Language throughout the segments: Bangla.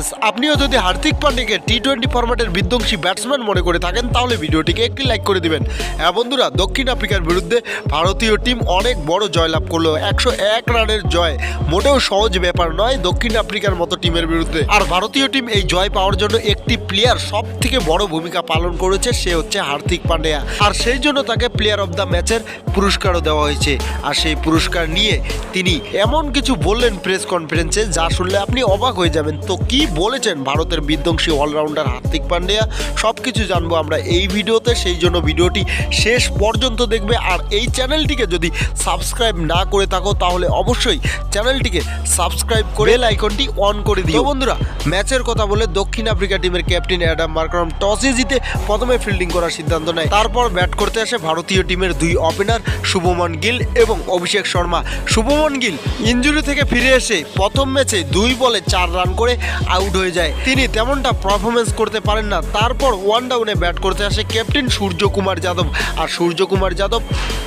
ফ্যান্স আপনিও যদি হার্দিক পান্ডিয়াকে টি টোয়েন্টি ফরম্যাটের বিধ্বংসী ব্যাটসম্যান মনে করে থাকেন, তাহলে ভিডিওটিকে একটি লাইক করে দিবেন। হ্যাঁ বন্ধুরা, দক্ষিণ আফ্রিকার বিরুদ্ধে ভারতীয় টিম অনেক বড় জয়লাভ করল, একশো এক রানের জয়। মোটেও সহজ ব্যাপার নয় দক্ষিণ আফ্রিকার মতো টিমের বিরুদ্ধে। আর ভারতীয় টিম এই জয় পাওয়ার জন্য একটি প্লেয়ার সব থেকে বড় ভূমিকা পালন করেছে, সে হচ্ছে হার্দিক পান্ডেয়া। আর সেই জন্য তাকে প্লেয়ার অফ দ্য ম্যাচের পুরস্কারও দেওয়া হয়েছে। আর সেই পুরস্কার নিয়ে তিনি এমন কিছু বললেন প্রেস কনফারেন্সে যা শুনলে আপনি অবাক হয়ে যাবেন। তো কি বলেছেন, ভারতের বিধ্বংসী অলরাউন্ডার হার্দিক পান্ডিয়া। সব কিছু জানব আমরা এই ভিডিওতে, সেই জন্য ভিডিওটি শেষ পর্যন্ত দেখবে। আর এই চ্যানেলটিকে যদি সাবস্ক্রাইব না করে থাকো, তাহলে অবশ্যই চ্যানেলটিকে সাবস্ক্রাইব করে বেল আইকনটি অন করে দিও। বন্ধুরা, ম্যাচের কথা বলে দক্ষিণ আফ্রিকা টিমের ক্যাপ্টেন অ্যাডাম মার্করাম টসে জিতে প্রথমে ফিল্ডিং করার সিদ্ধান্ত নেয়। তারপর ব্যাট করতে আসে ভারতীয় টিমের দুই ওপেনার শুভমন গিল এবং অভিষেক শর্মা। শুভমন গিল ইঞ্জুরি থেকে ফিরে এসে প্রথম ম্যাচে দুই বলে চার রান করে আউট হয়ে যায়। তিনি তেমনটা পারফরমেন্স করতে পারেন না। তারপর ওয়ান ডাউনে ব্যাট করতে আসে ক্যাপ্টেন সূর্যকুমার যাদব। আর সূর্যকুমার যাদব,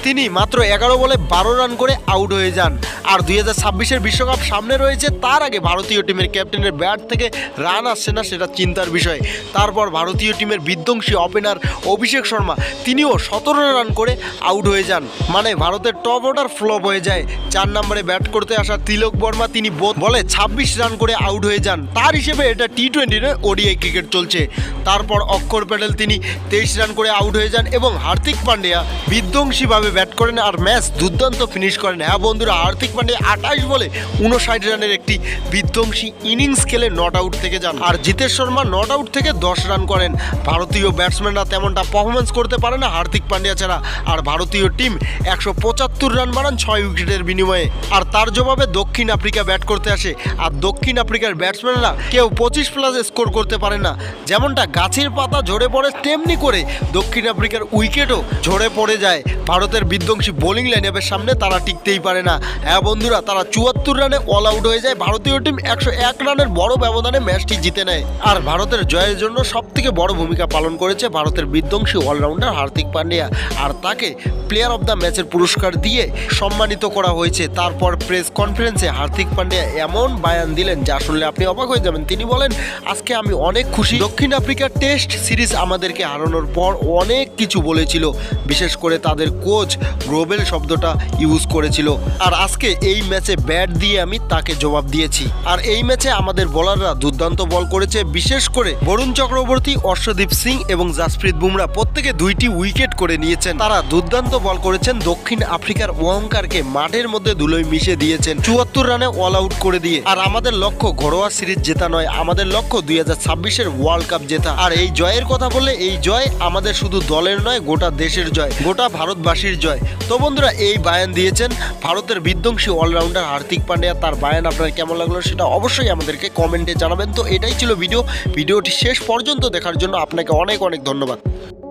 তিনি মাত্র এগারো বলে বারো রান করে আউট হয়ে যান। আর দুই হাজার ছাব্বিশের বিশ্বকাপ সামনে রয়েছে, তার আগে ভারতীয় টিমের ক্যাপ্টেনের ব্যাট থেকে রান আসছে না, সেটা চিন্তার বিষয়। তারপর ভারতীয় টিমের বিধ্বংসী ওপেনার অভিষেক শর্মা, তিনিও সতেরো রান করে আউট হয়ে যান। মানে ভারতের টপ অর্ডার ফ্লপ হয়ে যায়। চার নম্বরে ব্যাট করতে আসা তিলক বর্মা, তিনি বলে ছাব্বিশ রান করে আউট হয়ে যান। তার হিসেবে এটা টি টোয়েন্টি নয় ওডিআই ক্রিকেট চলছে। তারপর অক্ষর প্যাটেল তিনি তেইশ রান করে আউট হয়ে যান এবং হার্দিক পান্ডিয়া বিধ্বংসীভাবে ব্যাট করেন আর ম্যাচ দুর্দান্ত ফিনিশ করেন। হ্যাঁ বন্ধুরা, হার্দিক পান্ডিয়া আঠাশ বলে উনষাট রানের একটি বিধ্বংসী ইনিংস খেলে নট আউট থেকে যান। আর জিতেশ শর্মা নট আউট থেকে দশ রান করেন। ভারতীয় ব্যাটসম্যানরা তেমনটা পারফরমেন্স করতে পারে না হার্দিক পান্ডিয়া ছাড়া। আর ভারতীয় টিম একশো পঁচাত্তর রান বাড়ান ছয় উইকেটের বিনিময়ে। আর তার জবাবে দক্ষিণ আফ্রিকা ব্যাট করতে আসে। আর দক্ষিণ আফ্রিকার ব্যাটসম্যানরা কেউ পঁচিশ প্লাস স্কোর করতে পারে না। যেমনটা গাছের পাতা ঝরে পড়ে তেমনি করে দক্ষিণ আফ্রিকার উইকেটও ঝরে পড়ে যায়। ভারতের বিধ্বংসী বোলিং লাইনআপের সামনে তারা টিকতেই পারে না। হ্যাঁ বন্ধুরা, তারা চুয়াত্তর রানে অল আউট হয়ে যায়। ভারতীয় টিম একশো এক রানের বড় ব্যবধানে ম্যাচটি জিতে নেয়। আর ভারতের জয়ের জন্য সব থেকে বড় ভূমিকা পালন করেছে ভারতের বিধ্বংসী অলরাউন্ডার হার্দিক পান্ডিয়া। আর তাকে প্লেয়ার অফ দ্য ম্যাচের পুরস্কার দিয়ে সম্মানিত করা হয়েছে। তারপর প্রেস কনফারেন্সে হার্দিক পান্ডিয়া এমন বায়ান দিলেন যা শুনলে আপনি অবাক হয়ে যাবেন। তিনি বলেন, আজকে আমি অনেক খুশি। দক্ষিণ আফ্রিকার টেস্ট সিরিজ আমাদেরকে হারানোর পর অনেক কিছু বলেছিল। বিশেষ করে তাদের কোচ গ্লোবেল শব্দটা ইউজ করেছিল। আর আজকে এই ম্যাচে ব্যাট দিয়ে আমি তাকে জবাব দিয়েছি। আর এই ম্যাচে আমাদের বোলাররা দুর্দান্ত বল করেছে। বিশেষ করে বরুণ চক্রবর্তী অর্শদীপ সিং এবং জাসপ্রীত বুমরা প্রত্যেকে দুইটি উইকেট করে নিয়েছেন। তারা দুর্দান্ত বল করেছেন। দক্ষিণ আফ্রিকার অহংকারকে মাঠের মধ্যে ধুলোয় মিশে দিয়েছেন। চুয়াত্তর রানে অল আউট করে দিয়ে। আর আমাদের লক্ষ্য ঘরোয়া সিরিজ জেতা নয়, আমাদের লক্ষ্য দুই হাজার ছাব্বিশের ওয়ার্ল্ড কাপ জেতা। আর এই জয়ের কথা বললে, এই জয় আমাদের শুধু দলের নয়, গোটা দেশের জয়, গোটা ভারতবাসীর জয়। তো বন্ধুরা, এই বায়ান দিয়েছেন ভারতের বিধ্বংসী অলরাউন্ডার হার্দিক পান্ডিয়া। তার বায়ান আপনার কেমন লাগল সেটা অবশ্যই আমাদেরকে কমেন্টে জানাবেন। তো এটাই ছিল ভিডিও। ভিডিওটি শেষ পর্যন্ত দেখার জন্য আপনাকে অনেক অনেক ধন্যবাদ।